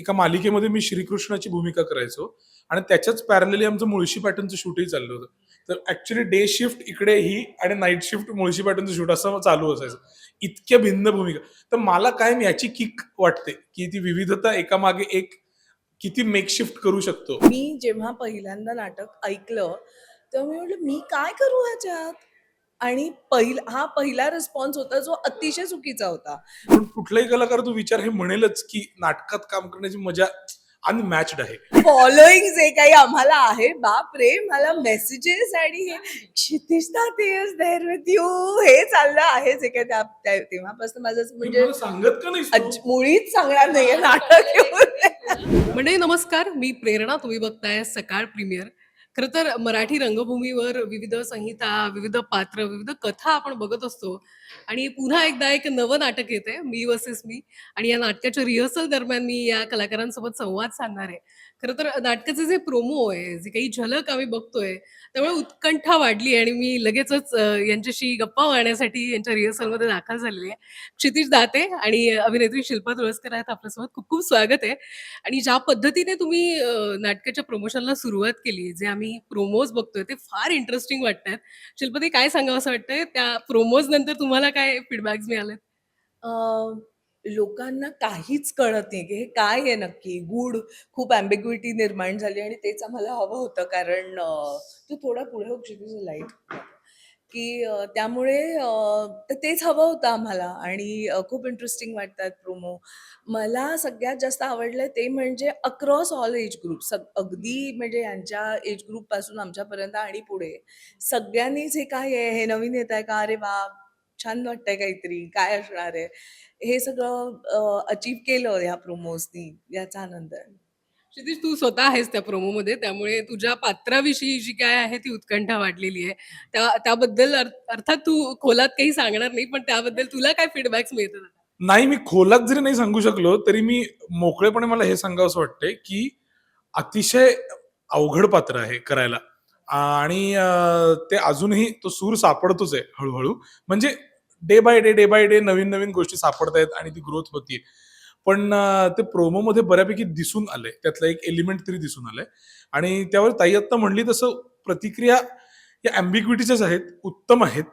एका मालिकेमध्ये मी श्रीकृष्णाची भूमिका करायचो आणि त्याच्याच पॅरलली आमचं मुळशी पॅटर्नचं शूटही चाललं होतं. तर ऍक्च्युली डे शिफ्ट इकडे ही आणि नाईट शिफ्ट मुळशी पॅटर्नचं शूट असं चालू असायचं. इतक्या भिन्न भूमिका. तर मला काय याची किक वाटते की ती विविधता एकामागे एक किती मेकशिफ्ट करू शकतो. मी जेव्हा पहिल्यांदा नाटक ऐकलं तेव्हा मी म्हटलं मी काय करू ह्याच्यात? आणि पहिला हा पहिला रिस्पॉन्स होता जो अतिशय चुकीचा होता. पण कुठलाही कलाकार तू विचार हे म्हणेलच की नाटकात काम करण्याची मजा अनमॅच्ड आहे. फॉलोईंग जे काही आम्हाला आहे बाप रे मला मेसेजेस आणि हे इज देअर विथ यू हे चाललं आहे जे काही त्या त्या- तेव्हापासून माझं म्हणजे म्हणजे सांगत का नाही अज- मुळीच सांगणार नाहीये नाटक मंडळी नमस्कार मी प्रेरणा तुम्ही बघताय सकाळ प्रीमियर. खरं तर मराठी रंगभूमीवर विविध संहिता विविध पात्र विविध कथा आपण बघत असतो. आणि पुन्हा एकदा एक नवं नाटक येते मी वसेस मी. आणि या नाटकाच्या रिहर्सल दरम्यान मी या कलाकारांसोबत संवाद साधणार आहे. खरं तर नाटकाचे जे प्रोमो आहे जे काही झलक आम्ही बघतोय त्यामुळे उत्कंठा वाढली आणि मी लगेचच यांच्याशी गप्पा मारण्यासाठी यांच्या रिहर्सलमध्ये दाखल झालेली आहे. क्षितिज दाते आणि अभिनेत्री शिल्पा तुळसकर आहेत आपल्यासोबत. खूप खूप स्वागत आहे. आणि ज्या पद्धतीने तुम्ही नाटकाच्या प्रमोशनला सुरुवात केली जे आम्ही प्रोमोज बघतोय ते फार इंटरेस्टिंग वाटतात शिल्पती काय सांगावं असं वाटतंय? त्या प्रोमोज नंतर तुम्हाला काय फीडबॅक्स मिळाले लोकांना काहीच कळत नाही की हे काय आहे नक्की. गूढ खूप अँबिग्युइटी निर्माण झाली आणि तेच आम्हाला हवं होतं कारण तू थोडा पुढे होऊ तुझं लाइट की त्यामुळे तेच हवं होतं आम्हाला आणि खूप इंटरेस्टिंग वाटतात प्रोमो मला सगळ्यात जास्त आवडलं ते म्हणजे अक्रॉस ऑल एज ग्रुप सग अगदी म्हणजे यांच्या एज ग्रुपपासून आमच्यापर्यंत आणि पुढे. सगळ्यांनीच हे काय आहे? हे नवीन येत आहे का? अरे वा! छान वाटतंय काहीतरी. काय असणार आहे? हे सगळं अचीव केलं ह्या प्रोमोजनी याचा आनंद आहे. क्षितिज तू स्वतः आहेस त्या प्रोमोमध्ये त्यामुळे तुझ्या पात्राविषयी जी काय आहे ती उत्कंठा वाढलेली आहे. त्या त्याबद्दल अर्थ- अर्थात तू खोलात काही सांगणार नाही पण त्याबद्दल तुला काय फीडबॅक्स मिळतात नाही मी खोलात जरी नाही सांगू शकलो तरी मी मोकळेपणे मला हे सांगावं असं वाटतंय की अतिशय अवघड पात्र आहे करायला. आणि ते अजूनही तो सूर सापडतोच आहे हळूहळू. म्हणजे day by day day by day नवीन नवीन गोष्टी सापडत आहेत आणि ती ग्रोथ होतीये. पण ते प्रोमोमध्ये बऱ्यापैकी दिसून आलंय. त्यातलं एक एलिमेंट तरी दिसून आलंय. आणि त्यावर ताई आत्ता म्हणली तसं प्रतिक्रिया या अँबिग्विटीच्याच आहेत उत्तम आहेत.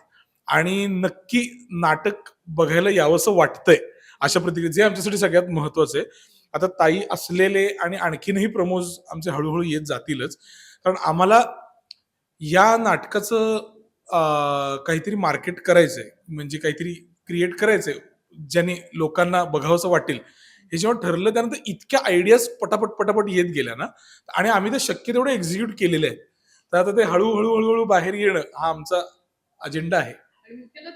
आणि नक्की नाटक बघायला यावंसं वाटतंय अशा प्रतिक्रिया जे आमच्यासाठी सगळ्यात महत्वाचं आहे. आता ताई असलेले आणि आणखीनही प्रमोज आमचे हळूहळू येत जातीलच. कारण आम्हाला या नाटकाचं काहीतरी मार्केट करायचंय म्हणजे काहीतरी क्रिएट करायचंय ज्याने लोकांना बघावंसं वाटेल. हे जेव्हा ठरलं त्यानंतर इतक्या आयडियाज पटापट पटापट येत गेल्या ना आणि आम्ही ते शक्य तेवढे एक्झिक्यूट केलेले आहेत तर आता ते हळूहळू हळूहळू बाहेर येणं हा आमचा अजेंडा आहे.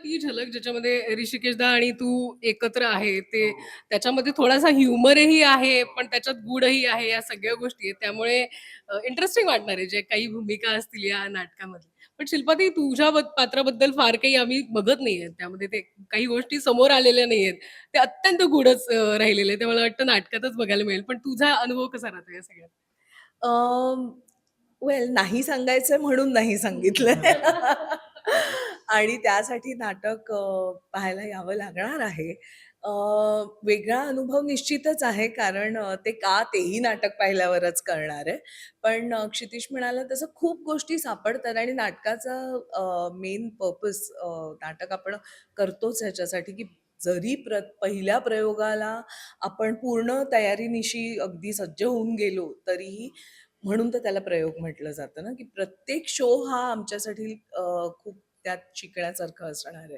ती झलक ज्याच्यामध्ये ऋषिकेशदा आणि तू एकत्र आहे ते त्याच्यामध्ये थोडासा ह्युमरही आहे पण त्याच्यात गुडही आहे या सगळ्या गोष्टी आहेत. त्यामुळे इंटरेस्टिंग वाटणार आहे जे काही भूमिका असतील या नाटकामध्ये पण शिल्पाती तुझ्या बद- पात्राबद्दल फार काही आम्ही बघत नाहीये. त्यामध्ये ते काही गोष्टी समोर आलेल्या नाहीयेत. ते अत्यंत गुढच अं, राहिलेले ते मला वाटतं नाटकातच बघायला मिळेल. पण तुझा अनुभव कसा राहतो या सगळ्यात? वेल नाही सांगायचं म्हणून नाही सांगितलंय. आणि त्यासाठी नाटक पाहायला यावं लागणार आहे. वेगळा अनुभव निश्चितच आहे कारण ते का तेही नाटक पाहिल्यावरच करणार आहे. पण क्षितिश म्हणाला तसं खूप गोष्टी सापडतात आणि नाटकाचा मेन पर्पज नाटक आपण करतोच ह्याच्यासाठी की जरी प्र पहिल्या प्रयोगाला आपण पूर्ण तयारीनिशी अगदी सज्ज होऊन गेलो तरीही म्हणून तर त्याला प्रयोग म्हटलं जातं ना की प्रत्येक शो हा आमच्यासाठी अ, खूप त्यात शिकण्यासारखं असणार आहे.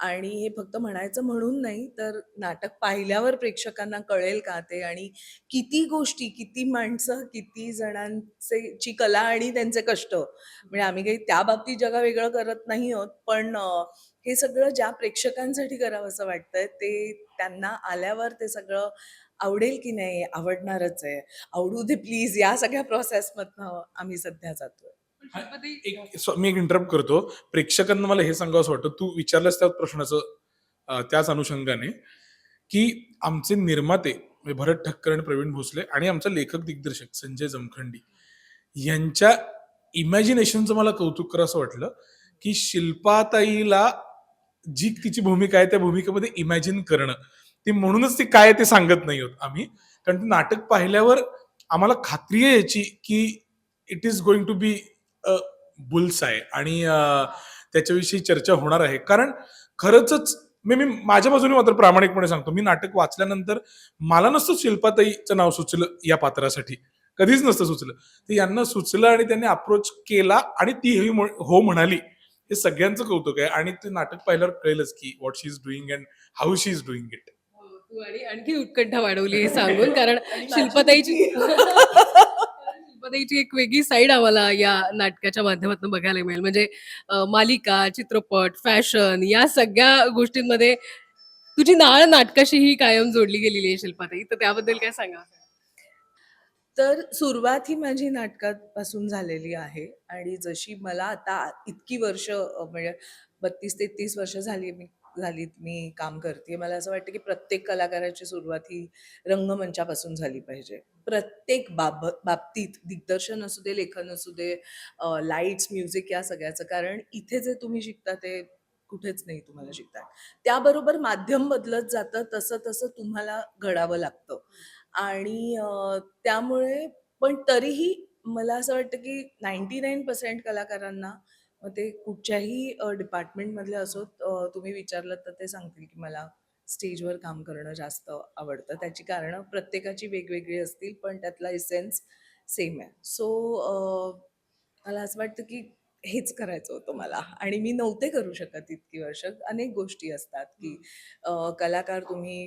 आणि हे फक्त म्हणायचं म्हणून नाही तर नाटक पाहिल्यावर प्रेक्षकांना कळेल का ते? आणि किती गोष्टी किती माणसं किती जणांचे ची कला आणि त्यांचे कष्ट. म्हणजे आम्ही काही त्या बाबतीत जगा वेगळं करत नाही आहोत पण अ, हे सगळं ज्या प्रेक्षकांसाठी करावं असं वाटतंय ते त्यांना आल्यावर ते सगळं आवडेल की नाही आवडणारच आहे. आवडू दे प्लीज या सगळ्या प्रोसेसमधनं आम्ही सध्या जातोय. एक स्व- मी एक इंटरप्ट करतो. प्रेक्षकांना मला हे सांगावं असं वाटतं तू विचारलंस त्या प्रश्नाचं अं, त्याच अनुषंगाने की आमचे निर्माते म्हणजे भरत ठक्कर आणि प्रवीण भोसले आणि आमचा लेखक दिग्दर्शक संजय जमखंडी यांच्या इमॅजिनेशनचं मला कौतुक करा असं वाटलं की शिल्पाताईला जी तिची भूमिका आहे त्या भूमिकेमध्ये इमॅजिन करणं. ती म्हणूनच ती काय ते सांगत नाही होत आम्ही. कारण ते नाटक पाहिल्यावर आम्हाला खात्री आहे याची की it is going to be a bulls आहे आणि त्याच्याविषयी चर्चा होणार आहे. कारण खरंच मी मी माझ्या बाजूने मात्र प्रामाणिकपणे सांगतो. मी नाटक वाचल्यानंतर मला नसतं शिल्पाताईचं नाव सुचलं या पात्रासाठी. कधीच नसतं सुचलं. ते यांना सुचलं आणि त्यांनी अप्रोच केला आणि ती ही हो म्हणाली. हे सगळ्यांचं कौतुक आहे आणि ते नाटक पाहिल्यावर कळेलच की what she is doing and how she is doing it आणि आणखी उत्कंठा वाढवली सांगून कारण शिल्पताईची. शिल्पताईची एक वेगळी साईड आम्हाला या नाटकाच्या माध्यमातून बघायला मिळेल. म्हणजे मालिका चित्रपट फॅशन या सगळ्या गोष्टींमध्ये तुझी नाळ नाटकाशी ही कायम जोडली गेलेली आहे शिल्पाताई. तर त्याबद्दल काय सांगा? तर सुरुवात ही माझी नाटकापासून झालेली आहे. आणि जशी मला आता इतकी वर्ष म्हणजे बत्तीस तेहतीस वर्ष झाली मी झालीत मी काम करते मला असं वाटतं की प्रत्येक कलाकाराची सुरुवात ही रंगमंचापासून झाली पाहिजे. प्रत्येक बाब बाबतीत दिग्दर्शन असू दे लेखन असू दे लाईट्स म्युझिक या सगळ्याचं. कारण इथे जे तुम्ही शिकता ते कुठेच नाही तुम्हाला शिकता. त्याबरोबर माध्यम बदलत जातं तसं तसं तुम्हाला घडावं लागतं. आणि त्यामुळे पण तरीही मला असं वाटतं की नाईन्टी नाईन पर्सेंट कलाकारांना मग ते कुठच्याही डिपार्टमेंटमधले असोत अ, तुम्ही विचारलं तर ते सांगतील की मला स्टेजवर काम करणं जास्त आवडतं. त्याची कारणं प्रत्येकाची वेगवेगळी असतील पण त्यातला इसेन्स सेम आहे. सो मला असं वाटतं की हेच करायचं होतं मला. आणि मी नव्हते करू शकत इतकी वर्ष. अनेक गोष्टी असतात की अ, कलाकार तुम्ही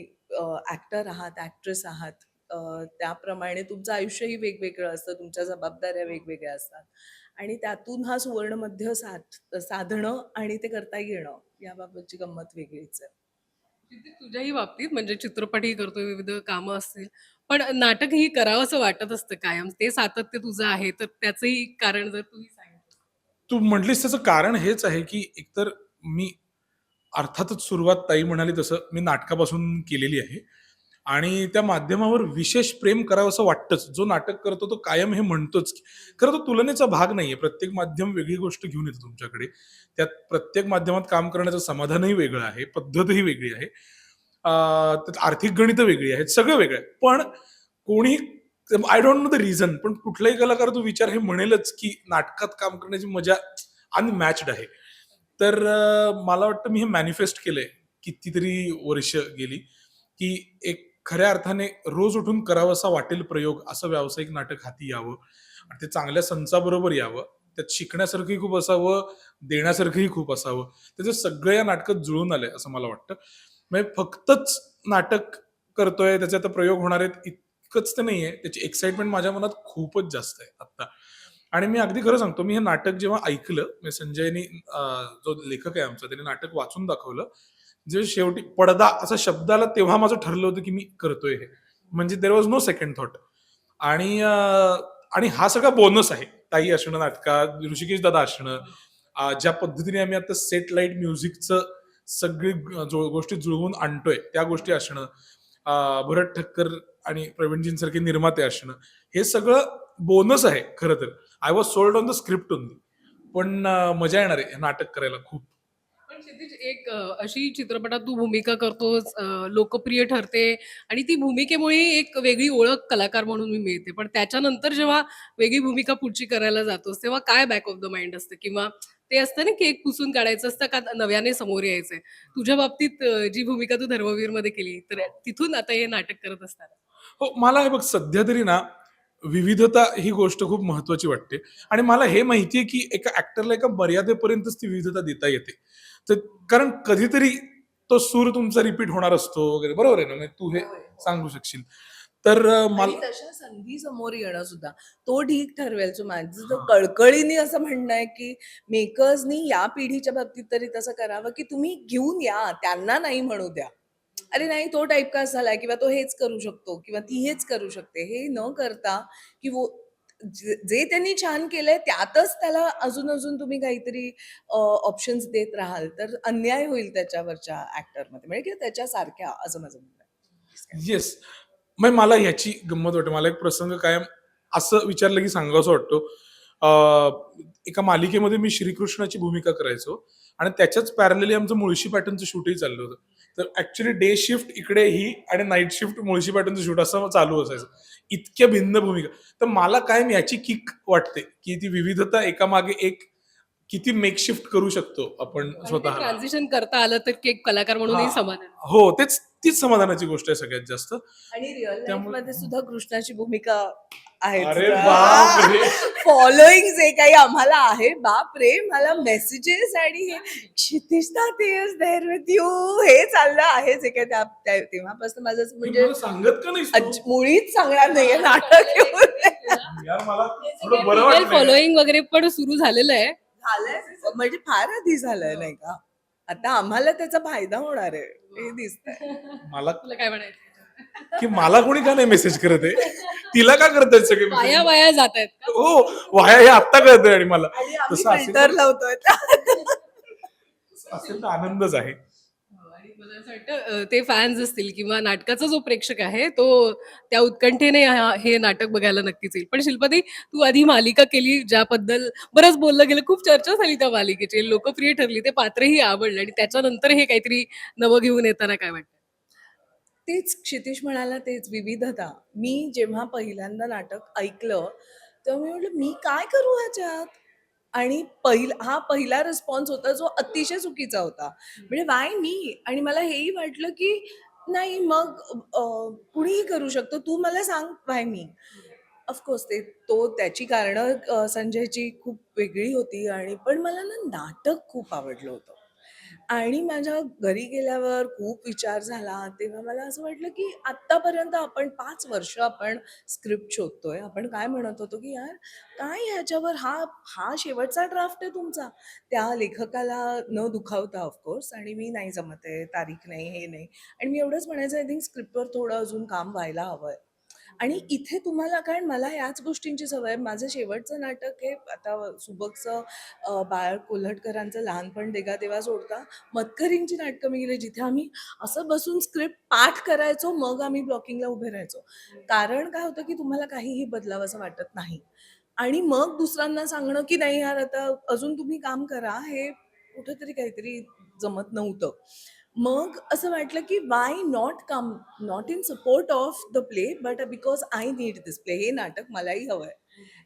ॲक्टर आहात ॲक्ट्रेस आहात अ, त्याप्रमाणे तुमचं आयुष्यही वेगवेगळं असतं तुमच्या जबाबदाऱ्या वेगवेगळ्या असतात. आणि त्यातून हा सुवर्णमध्य साध साधणं आणि ते करता येणं याबाबतची गंमत वेगळीच आहे. किती तुझ्याही बाबतीत म्हणजे चित्रपटही करतोय विविध कामं असतील पण नाटकही करावं असं वाटत असतं कायम. ते सातत्य तुझं आहे तर त्याचंही कारण जर तुम्ही सांगितलं. तू म्हटलीस त्याचं कारण हेच आहे की एकतर मी अर्थातच सुरुवात ताई म्हणाली तसं मी नाटकापासून केलेली आहे. आणि त्या माध्यमावर विशेष प्रेम करावं असं वाटतंच. जो नाटक करतो तो कायम हे म्हणतोच खरं तो तुलनेचा भाग नाहीये. प्रत्येक माध्यम वेगळी गोष्ट घेऊन येतं तुमच्याकडे. त्यात प्रत्येक माध्यमात काम करण्याचं समाधानही वेगळं आहे पद्धतही वेगळी आहे. त्यात आर्थिक गणितं वेगळी आहेत सगळं वेगळं आहे. पण कोणी I don't know the reason पण कुठलाही कलाकार तो विचार हे म्हणेलच की नाटकात काम करण्याची मजा अनमॅच्ड आहे. तर मला वाटतं मी हे मॅनिफेस्ट केलंय. कितीतरी वर्ष गेली की एक खऱ्या अर्थाने रोज उठून करावासा वाटेल प्रयोग असं व्यावसायिक नाटक हाती यावं. आणि ते चांगल्या संचाबरोबर यावं. त्यात शिकण्यासारखंही खूप असावं देण्यासारखंही खूप असावं. त्याचं सगळं या नाटकात जुळून आलंय असं मला वाटतं. म्हणजे फक्तच नाटक करतोय त्याचे आता प्रयोग होणार आहेत इतकंच ते नाहीये. त्याची एक्साइटमेंट माझ्या मनात खूपच जास्त आहे आता आणि मी अगदी खरं सांगतो मी हे नाटक जेव्हा ऐकलं म्हणजे संजयनी जो लेखक आहे आमचा त्याने नाटक वाचून दाखवलं. जे शेवटी पडदा असा शब्द आला तेव्हा माझं ठरलं होतं की मी करतोय हे. म्हणजे there was no second thought आणि आणि हा सगळा बोनस आहे. ताई असणं नाटकात ऋषिकेश दादा असणं ज्या पद्धतीने आम्ही आता सेट लाइट म्युझिकचं सगळी गोष्टी जुळवून आणतोय त्या गोष्टी असणं भरत ठक्कर आणि प्रवीणजींसारखे निर्माते असणं हे सगळं बोनस आहे खरं तर. I was sold on the script only पण मजा येणार आहे हे नाटक करायला खूप. पण क्षितिज एक अशी चित्रपटात तू भूमिका करतोस लोकप्रिय ठरते आणि ती भूमिकेमुळे एक वेगळी ओळख कलाकार म्हणून मी मिळते. पण त्याच्यानंतर जेव्हा वेगळी भूमिका पुढची करायला जातोस तेव्हा काय बॅक ऑफ द माइंड असतं? किंवा ते असतं ना की एक पुसून काढायचं असतं का नव्याने समोर यायचंय? तुझ्या बाबतीत जी भूमिका तू धर्मवीरमध्ये केली तर तिथून आता हे नाटक करत असताना. हो मला हे बघ सध्या तरी ना विविधता ही गोष्ट खूप महत्वाची वाटते. आणि मला हे माहितीये की एका ऍक्टरला एका मर्यादेपर्यंतच ती विविधता देता येते. तर कारण कधीतरी तो सूर तुमचा रिपीट होणार असतो वगैरे. बरोबर आहे ना? म्हणजे तू हे सांगू शकशील. तर मला तशा संधी समोर येणं सुद्धा तो ढीक ठरवेल माझं. तर कळकळीने असं म्हणणं आहे की मेकर्सनी या पिढीच्या बाबतीत तरी तसं करावं की तुम्ही घेऊन या त्यांना नाही म्हणू द्या. अरे नाही तो टाईपकास्ट झालाय किंवा तो हेच करू शकतो किंवा ती हेच करू शकते. हे न करता की वो जे जे त्यांनी छान केलंय त्यातच त्याला अजून अजून तुम्ही काहीतरी ऑप्शन्स देत राहाल तर अन्याय होईल त्याच्यावरच्या ऍक्टरमध्ये म्हणजे किंवा त्याच्यासारख्या असं माझं म्हणणं आहे येस म्हणजे मला ह्याची गंमत वाटते. मला एक प्रसंग कायम असं विचारलं की सांगावं वाटतो. अं, एका मालिकेमध्ये मी श्रीकृष्णाची भूमिका करायचो आणि त्याच्याच पॅरलली आमचं मुळशी पॅटर्नचं शूटही चाललं होतं. तर ऍक्च्युली डे शिफ्ट इकडे ही आणि नाईट शिफ्ट मुळशी पॅटर्नचं शूट असं चालू असायचं. इतक्या भिन्न भूमिका. तर मला काय याची किक वाटते की ती विविधता एकामागे एक किती मेकशिफ्ट करू शकतो आपण स्वतः ट्रान्झिशन करता आलं तर की एक कलाकार म्हणूनही हा. समाधान. हो तेच तीच समाधानाची गोष्ट आहे सगळ्यात जास्त. आणि रिअलमध्ये सुद्धा कृष्णाची भूमिका आहे अरे बापरे. फॉलोईंग जे काही आम्हाला आहे बाप रे मला मेसेजेस आणि हे इज देअर विथ यू हे चाललं आहे जे काही त्या- त्या- तेव्हापासून माझं म्हणजे सांगत का नाही मुळीच सांगणार नाहीये नाटक वाटलं फॉलोईंग वगैरे पण सुरू झालेलं आहे. झालंय म्हणजे फार आधी झालंय नाही का? आता आम्हाला त्याचा फायदा होणार आहे हे दिसतंय. मला तुला काय म्हणायचं की मला कोणी का नाही मेसेज करत आहे? तिला का करत आहेत सगळे वाया message? वाया जात आहेत हो वाया हे आत्ता कळतंय आणि मला. तसं असेल फिल्टर लावतोय. असेल तर आनंदच आहे. आणि मला असं वाटतं अं, ते फॅन्स असतील किंवा नाटकाचा जो प्रेक्षक आहे तो त्या उत्कंठेने हा- हे नाटक बघायला नक्कीच येईल. पण शिल्पती तू आधी मालिका केली ज्याबद्दल बरंच बोललं गेलं. खूप चर्चा झाली त्या मालिकेची. लोकप्रिय ठरली ते पात्रही आवडलं आणि त्याच्यानंतर हे काहीतरी नवं घेऊन येताना काय वाटतं? तेच क्षितिश म्हणाला तेच विविधता. मी जेव्हा पहिल्यांदा नाटक ऐकलं तेव्हा मी म्हटलं मी काय करू ह्याच्यात? आणि पहिला हा पहिला रिस्पॉन्स होता जो अतिशय चुकीचा होता. म्हणजे वाय मी आणि मला हेही वाटलं की नाही मग कुणीही करू शकतो. तू मला सांग वाय मी ऑफकोर्स ते तो त्याची कारणं संजयची खूप वेगळी होती आणि पण मला ना नाटक खूप आवडलं होतं. आणि माझ्या घरी गेल्यावर खूप विचार झाला तेव्हा मला असं वाटलं की आत्तापर्यंत आपण पाच वर्ष आपण स्क्रिप्ट शोधतोय. आपण काय म्हणत होतो की यार काय ह्याच्यावर हा हा शेवटचा ड्राफ्ट आहे तुमचा? त्या लेखकाला न दुखावता ऑफकोर्स आणि मी नाही जमत आहे तारीख नाही हे नाही. आणि मी एवढंच म्हणायचं आय थिंक स्क्रिप्टवर थोडं अजून काम व्हायला हवं आहे आणि इथे तुम्हाला कारण मला याच गोष्टींची सवय आहे. माझं शेवटचं नाटक हे आता सुबकचं बाळ कोल्हटकरांचं लहानपण देगा देवा सोडता मतकरींची नाटकं मी गेले जिथे आम्ही असं बसून स्क्रिप्ट पाठ करायचो मग आम्ही ब्लॉकिंगला उभे राहायचो. कारण काय होतं की तुम्हाला काहीही बदलावं वाटत नाही. आणि मग दुसऱ्यांना सांगणं की नाही यार आता अजून तुम्ही काम करा हे कुठेतरी काहीतरी जमत नव्हतं. मग असं वाटलं की why not come not in support of the play but because I need this play हे नाटक मलाही हवं आहे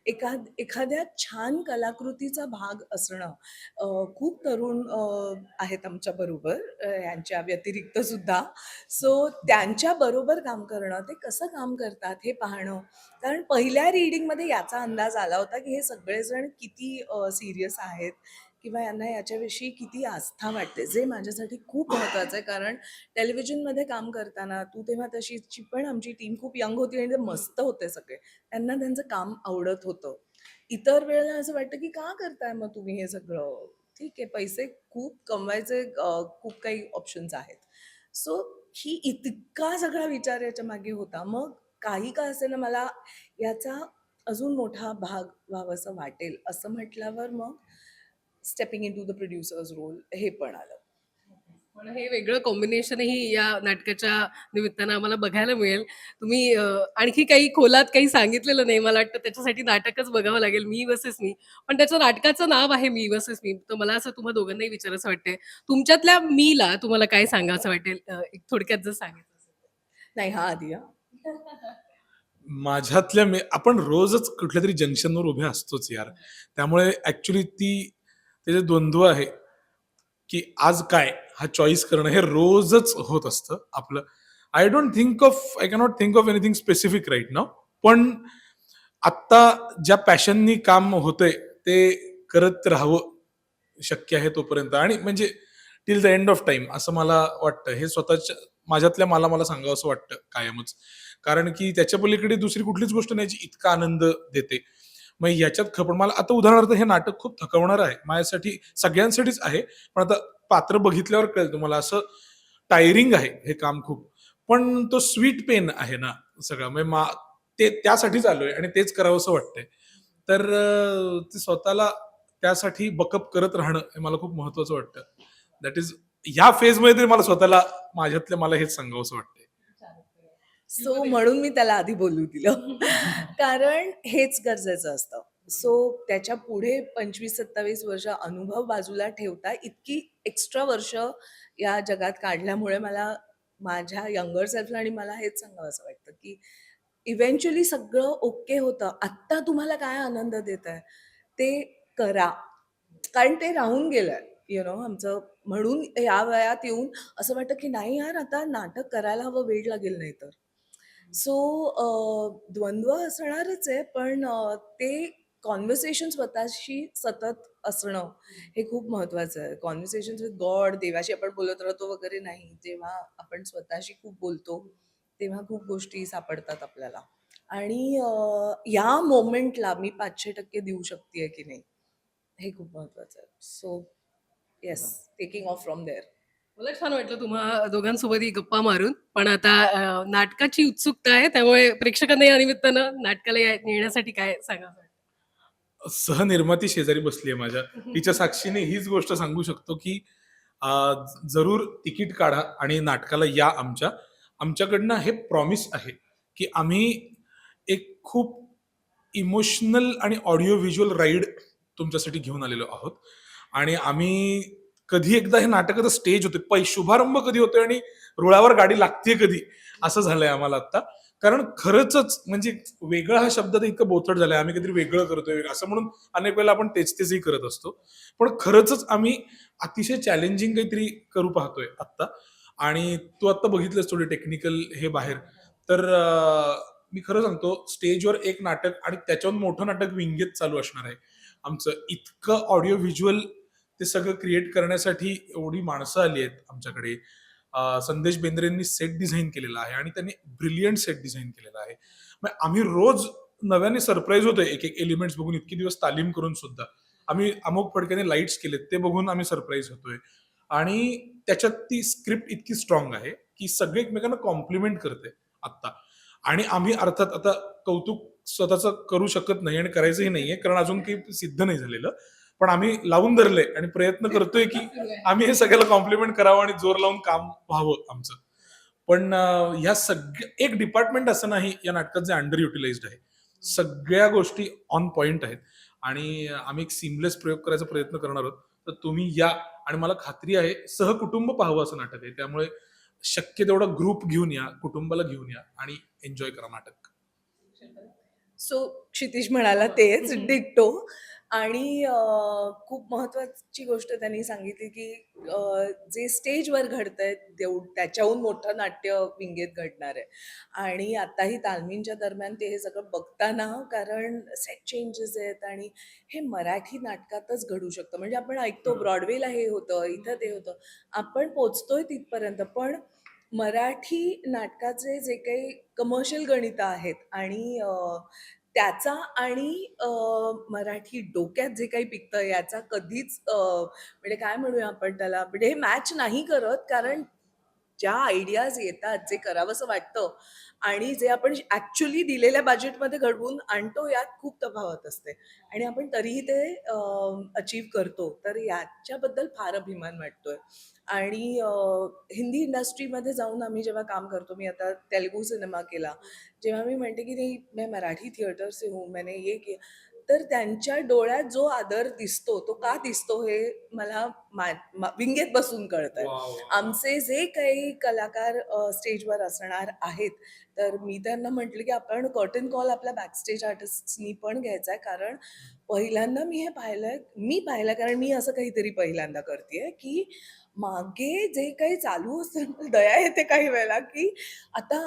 एखाद एखाद्या छान कलाकृतीचा भाग असणं अं, खूप तरुण अं, आहेत आमच्या बरोबर यांच्या व्यतिरिक्त सुद्धा. सो त्यांच्या बरोबर काम करणं ते कसं काम करतात हे पाहणं. कारण पहिल्या रिडिंगमध्ये याचा अंदाज आला होता की हे सगळेजण किती सिरियस आहेत. किंवा यांना याच्याविषयी किती आस्था वाटते जे माझ्यासाठी खूप महत्त्वाचं आहे. कारण टेलिव्हिजनमध्ये काम करताना तू तेव्हा तशीची पण आमची टीम खूप यंग होती आणि ते मस्त होते सगळे. त्यांना त्यांचं काम आवडत होतं. इतर वेळेला असं वाटतं की का करताय मग तुम्ही हे सगळं? ठीक आहे पैसे खूप कमवायचे खूप काही ऑप्शन्स आहेत. सो ही इतका सगळा विचार याच्या मागे होता. मग काही का असे ना मला याचा अजून मोठा भाग व्हावंसं वाटेल असं म्हटल्यावर मग stepping into the producer's role हे पण आलं. पण हे वेगळं कॉम्बिनेशनही या नाटकाच्या निमित्तानं आम्हाला बघायला मिळेल. तुम्ही आणखी काही खोलात काही सांगितलेलं नाही मला वाटतं त्याच्यासाठी नाटकच बघावं लागेल मी वसेस मी. पण त्याचं नाटकाचं नाव आहे मी वसेस मी. तर मला असं तुम्हाला दोघांनाही विचारायचं वाटतंय. तुमच्यातल्या मीला तुम्हाला काय सांगावं वाटेल? एक थोडक्यात जर सांगितलं. नाही हा आधी माझ्यातल्या मे आपण रोजच कुठल्या तरी जंक्शनवर उभे असतोच यार. त्यामुळे ऍक्च्युली ती ते जे द्वंद्व आहे की आज काय हा चॉईस करणं हे रोजच होत असतं आपलं. I don't think of I cannot think of anything specific right नाव पण आत्ता ज्या पॅशननी काम होतंय ते करत राहावं शक्य आहे तोपर्यंत. आणि म्हणजे till the end of time असं मला वाटतं. हे स्वतःच्या माझ्यातल्या मला मला सांगावं असं वाटतं कायमच. कारण की त्याच्या पलीकडे दुसरी कुठलीच गोष्ट नाही जी इतका आनंद देते. मग याच्यात खपण मला आता उदाहरणार्थ हे नाटक खूप थकवणार आहे. माझ्यासाठी सगळ्यांसाठीच आहे पण आता पात्र बघितल्यावर कळेल तुम्हाला असं टायरिंग आहे हे काम खूप. पण तो स्वीट पेन आहे ना सगळं म्हणजे मा ते त्यासाठीच आलोय आणि तेच करावं असं वाटतंय. तर ते स्वतःला त्यासाठी बकअप करत राहणं हे मला खूप महत्वाचं वाटतं. दॅट इज ह्या फेजमध्ये तरी मला स्वतःला माझ्यातलं मला हेच सांगावं असं वाटतंय. सो म्हणून मी त्याला आधी बोलू दिलं. कारण हेच गरजेचं असतं. सो त्याच्या पुढे पंचवीस सत्तावीस वर्ष अनुभव बाजूला ठेवता इतकी एक्स्ट्रा वर्ष या जगात काढल्यामुळे मला माझ्या यंगर सेल्फला आणि मला हेच सांगावं असं वाटतं की इव्हेंच्युअली सगळं ओके होतं. आत्ता तुम्हाला काय आनंद देत आहे ते करा. कारण ते राहून गेलंय. यु नो आमचं म्हणून या वयात येऊन असं वाटतं की नाही यार आता नाटक करायला हवं वेळ लागेल नाही तर सो द्वंद्व असणारच आहे पण अ, ते कॉन्व्हर्सेशन स्वतःशी सतत असणं हे खूप महत्वाचं आहे. कॉन्व्हर्सेशन विथ गॉड देवाशी आपण बोलत राहतो वगैरे नाही जेव्हा आपण स्वतःशी खूप बोलतो तेव्हा खूप गोष्टी सापडतात आपल्याला. आणि अ, या मोमेंटला मी पाचशे टक्के देऊ शकते की नाही हे खूप महत्वाचं आहे. So yes taking off from there मला छान वाटलं तुम्हा दोघांसोबत ही गप्पा मारून. पण आता नाटकाची उत्सुकता आहे त्यामुळे प्रेक्षकांना या निमित्तानं नाटकाला येण्यासाठी काय सांगा सहनिर्माती शेजारी बसली आहे माझ्या तिच्या साक्षीने हीच गोष्ट सांगू शकतो की जरूर तिकीट काढा आणि नाटकाला या आमच्या. आमच्याकडनं हे प्रॉमिस आहे की आम्ही एक खूप इमोशनल आणि ऑडिओ व्हिज्युअल राईड तुमच्यासाठी घेऊन आलेलो आहोत. आणि आम्ही कधी एकदा हे नाटकाचं स्टेज होते. शुभारंभ कधी होतोय आणि रुळावर गाडी लागते कधी? असं झालंय आम्हाला आता. कारण खरंच म्हणजे वेगळा हा शब्द तर इतकं बोथट झालाय. आम्ही काहीतरी वेगळं करतोय असं म्हणून अनेक वेळेला आपण तेच तेचही करत असतो. पण खरंच आम्ही अतिशय चॅलेंजिंग काहीतरी करू पाहतोय आत्ता. आणि तू आत्ता बघितलंस थोडी टेक्निकल हे बाहेर. तर मी खरं सांगतो स्टेजवर एक नाटक आणि त्याच्यावर मोठं नाटक विंगेत चालू असणार आहे. आमचं इतकं ऑडिओ व्हिज्युअल ते सगळं क्रिएट करण्यासाठी एवढी माणसं आली आहेत आमच्याकडे. संदेश बेंद्रेंनी सेट डिझाईन केलेला आहे आणि त्यांनी ब्रिलियंट सेट डिझाईन केलेला आहे. मग आम्ही रोज नव्याने सरप्राईज होतोय एक एक एलिमेंट्स बघून इतकी दिवस तालीम करून सुद्धा. आम्ही अमुक फडक्याने लाईट्स केलेत ते बघून आम्ही सरप्राईज होतोय. आणि त्याच्यात ती स्क्रिप्ट इतकी स्ट्रॉंग आहे की सगळे एकमेकांना कॉम्प्लिमेंट करते आत्ता. आणि आम्ही अर्थात आता कौतुक स्वतःचं करू शकत नाही आणि करायचंही नाहीये कारण अजून काही सिद्ध नाही झालेलं. पण आम्ही लावून धरले आणि प्रयत्न करतोय की आम्ही हे सगळ्याला कॉम्प्लिमेंट करावं आणि जोर लावून काम व्हावं आमचं. पण ह्या सगळ्या एक डिपार्टमेंट असं नाही या नाटकात जे अंडर युटिलाइज्ड आहे. सगळ्या गोष्टी ऑन पॉइंट आहेत. आणि आम्ही एक सिमलेस प्रयोग करायचा प्रयत्न करणार आहोत. तर तुम्ही या. आणि मला खात्री आहे सहकुटुंब पाहावं असं नाटक आहे. त्यामुळे शक्य तेवढा ग्रुप घेऊन या कुटुंबाला घेऊन या आणि एन्जॉय करा नाटक. सो क्षितिश म्हणाला तेच डिक्टो आणि खूप महत्वाची गोष्ट त्यांनी सांगितली की जे स्टेजवर घडतंय तेव त्याच्याहून मोठं नाट्य विंगेत घडणार आहे. आणि आताही तालमींच्या दरम्यान ते हे सगळं बघताना कारण सेट चेंजेस आहेत आणि हे मराठी नाटकातच घडू शकतं. म्हणजे आपण ऐकतो. ब्रॉडवेला हे होतं इथं ते होतं. आपण पोचतोय तिथपर्यंत पण मराठी नाटकाचे जे काही कमर्शियल गणितं आहेत आणि त्याचा आणि मराठी डोक्यात जे काही पिकतं याचा कधीच म्हणजे काय म्हणूया आपण त्याला म्हणजे हे मॅच नाही करत कारण ज्या आयडियाज येतात जे करावंसं वाटतं आणि जे आपण ॲक्च्युली दिलेल्या बजेटमध्ये घडवून आणतो यात खूप तफावत असते. आणि आपण तरीही ते अचीव करतो तर याच्याबद्दल फार अभिमान वाटतोय. आणि हिंदी इंडस्ट्रीमध्ये जाऊन आम्ही जेव्हा काम करतो मी आता तेलगू सिनेमा केला जेव्हा मी म्हणते की नाही मैं मराठी थिएटर से हूँ मैंने ये किया तर त्यांच्या डोळ्यात जो आदर दिसतो तो का दिसतो हे मला विंगेत बसून कळत आहे आमचे जे काही कलाकार स्टेजवर असणार आहेत तर मी त्यांना म्हटलं की आपण कर्टन कॉल आपल्या बॅकस्टेज आर्टिस्टनी पण घ्यायचा आहे कारण पहिल्यांदा मी हे पाहिलंय मी पाहिलं कारण मी असं काहीतरी पहिल्यांदा करते की मागे जे काही चालू असतं दया येते काही वेळेला की आता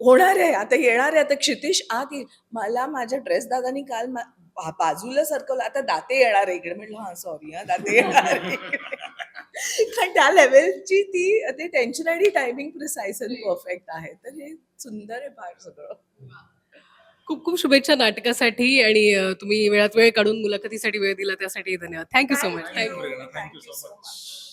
होणार आहे आता येणार आहे आता क्षितिश आत येईल. मला माझ्या ड्रेस दादानी काल बाजूला सरकवलं. आता दाते येणार आहे इकडे. म्हटलं हा सॉरी हा दाते येणार. कारण त्या लेवलची ती ते टेन्शन आणि टायमिंग प्रिसाइज अँड परफेक्ट आहे. तर हे सुंदर आहे फार सगळं. खूप खूप शुभेच्छा नाटकासाठी आणि तुम्ही वेळात वेळ काढून मुलाखतीसाठी वेळ दिला त्यासाठी धन्यवाद. Thank you so much thank you so much